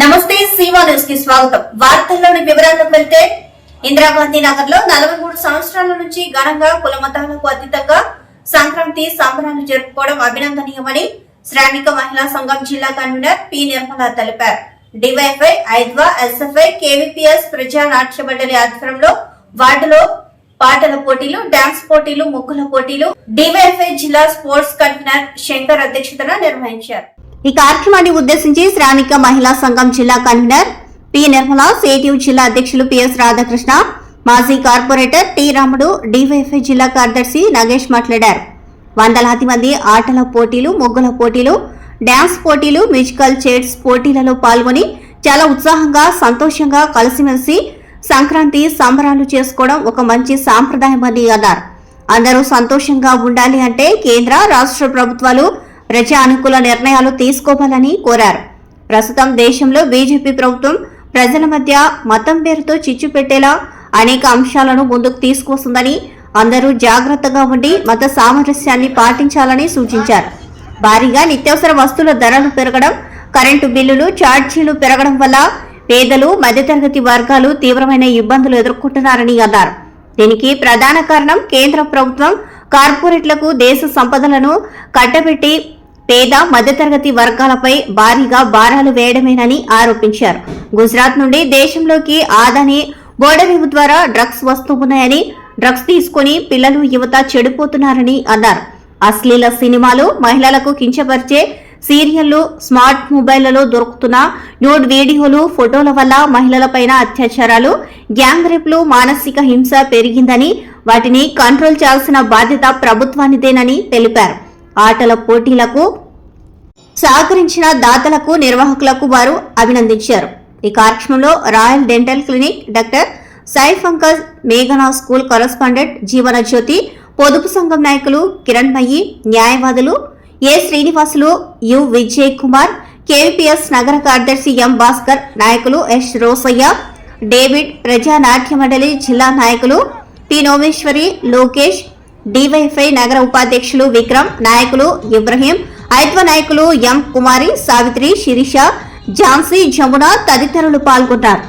నమస్తే శ్రీమానుష్కి స్వాగతం. వార్తల్లోని వివరాలకు వెళ్తే ఇందిరాగాంధీ నగర్లో నలభై మూడు సంవత్సరాల నుంచి ఘనంగా కుల మతాలకు అతీతంగా సంక్రాంతి సంబరాలు జరుపుకోవడం అభినందనీయమని శ్రామిక మహిళా సంఘం జిల్లా కన్వీనర్ పి. నిర్మల తెలిపారు. డివైఫై ఐద్వా ఎస్ఎఫ్ఐ కేవీపీఎస్ ప్రజా నాట్య మండలి ఆధ్వర్యంలో వార్డులో పాటల పోటీలు డాన్స్ పోటీలు ముగ్గుల పోటీలు డివైఎఫ్ఐ జిల్లా స్పోర్ట్స్ కన్వీనర్ శంకర్ అధ్యక్షతన నిర్వహించారు. ఈ కార్యక్రమాన్ని ఉద్దేశించి శ్రామిక మహిళా సంఘం జిల్లా కన్వీనర్ పి. నిర్మల సిఐటియు జిల్లా అధ్యక్షులు పిఎస్ రాధాకృష్ణ మాజీ కార్పొరేటర్ టి. రాముడు డివైఎఫ్ఐ జిల్లా కార్యదర్శి నగేష్ మాట్లాడారు. వందలాది మంది ఆటల పోటీలు ముగ్గుల పోటీలు డ్యాన్స్ పోటీలు మ్యూజికల్ చైర్స్ పోటీలలో పాల్గొని చాలా ఉత్సాహంగా సంతోషంగా కలిసిమెలిసి సంక్రాంతి సంబరాలు చేసుకోవడం ఒక మంచి సాంప్రదాయమని అన్నారు. అందరూ సంతోషంగా ఉండాలి అంటే కేంద్ర రాష్ట్ర ప్రభుత్వాలు ప్రజా అనుకూల నిర్ణయాలు తీసుకోవాలని కోరారు. ప్రస్తుతం దేశంలో బీజేపీ ప్రభుత్వం ప్రజల మధ్య మతం పేరుతో చిచ్చు పెట్టేలా అనేక అంశాలను ముందుకు తీసుకొస్తుందని అందరూ జాగ్రత్తగా ఉండి మత సామరస్యాన్ని పాటించాలని సూచించారు. భారీగా నిత్యావసర వస్తువుల ధరలు పెరగడం కరెంటు బిల్లులు ఛార్జీలు పెరగడం వల్ల పేదలు మధ్యతరగతి వర్గాలు తీవ్రమైన ఇబ్బందులు ఎదుర్కొంటున్నారని అన్నారు. దీనికి ప్రధాన కారణం కేంద్ర ప్రభుత్వం కార్పొరేట్లకు దేశ సంపదలను కట్టబెట్టి పేద మధ్యతరగతి వర్గాలపై భారీగా భారాలు వేయడమేనని ఆరోపించారు. గుజరాత్ నుండి దేశంలోకి ఆదాని బోర్డరీవు ద్వారా డ్రగ్స్ వస్తున్నాయని డ్రగ్స్ తీసుకుని పిల్లలు యువత చెడిపోతున్నారని అన్నారు. అశ్లీల సినిమాలు మహిళలకు కించపరిచే సీరియళ్ళు స్మార్ట్ మొబైళ్ళలో దొరుకుతున్న న్యూడ్ వీడియోలు ఫోటోల వల్ల మహిళలపైన అత్యాచారాలు గ్యాంగ్ రేప్లు మానసిక హింస పెరిగిందని వాటిని కంట్రోల్ చేయాల్సిన బాధ్యత ప్రభుత్వానిదేనని తెలిపారు. ఆటల పోటీలకు సహకరించిన దాతలకు నిర్వాహకులకు వారు అభినందించారు. ఈ కార్యక్రమంలో royal dental clinic doctor Saif Ankaj మేఘనా స్కూల్ కరస్పాండెంట్ జీవన జ్యోతి పొదుపు సంఘం నాయకులు కిరణ్ మయ్యి న్యాయవాదులు A Srinivasulu U Vijay Kumar KVPS నగర కార్యదర్శి ఎం భాస్కర్ నాయకులు ఎస్ రోసయ్య డేవిడ్ ప్రజా నాట్య మండలి జిల్లా నాయకులు టి నోమేశ్వరి లోకేష్ డివైఫై నగర ఉపాధ్యక్షులు విక్రమ్ నాయకులు ఇబ్రహీం ఐత్వ నాయకులు ఎం కుమారి సావిత్రి శిరీష ఝాన్సీ జమున తదితరులు పాల్గొన్నారు